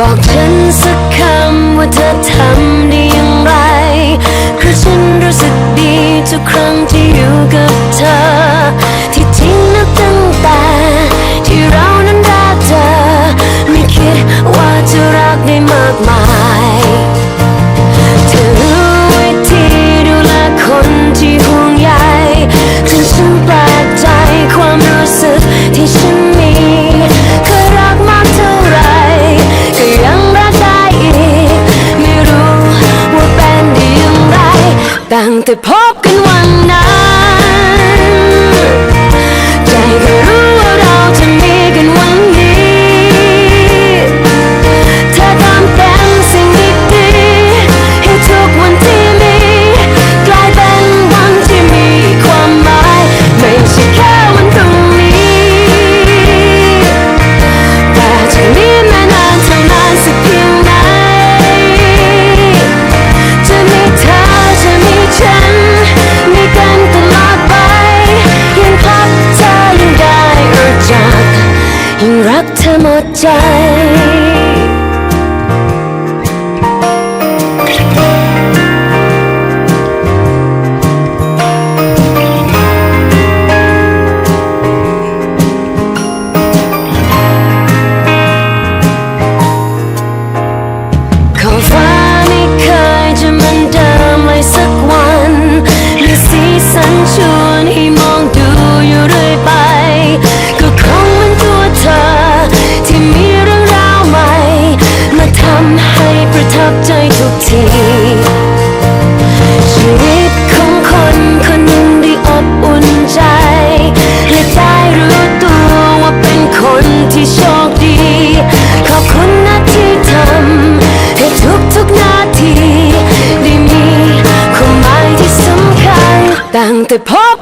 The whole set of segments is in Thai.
บอกฉันสักคำว่าเธอทำได้อย่างไร คือฉันรู้สึกดีทุกครั้งที่อยู่กับเธอ The på หมดใจ The pop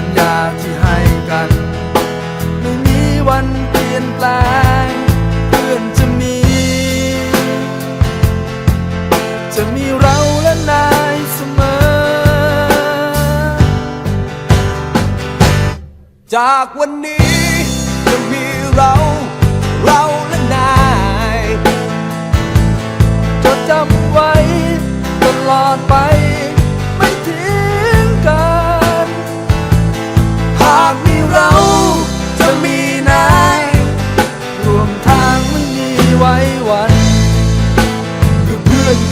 สัญญาที่ให้กัน ไม่มีวันเปลี่ยนแปลง เพื่อนจะมี จะมีเราและนายเสมอ จากวันนี้จะมีเรา เราและนายจะจำไว้ตลอดไป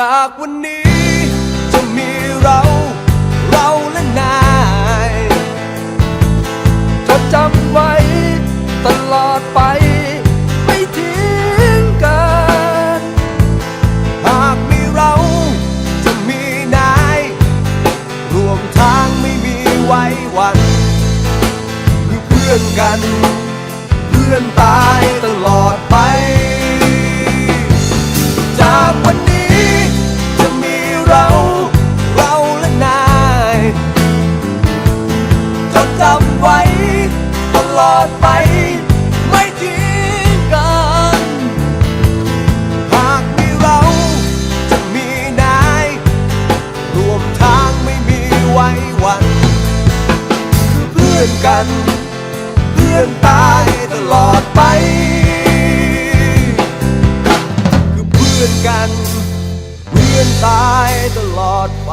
จากวันนี้ กันเวียนตายตลอดไป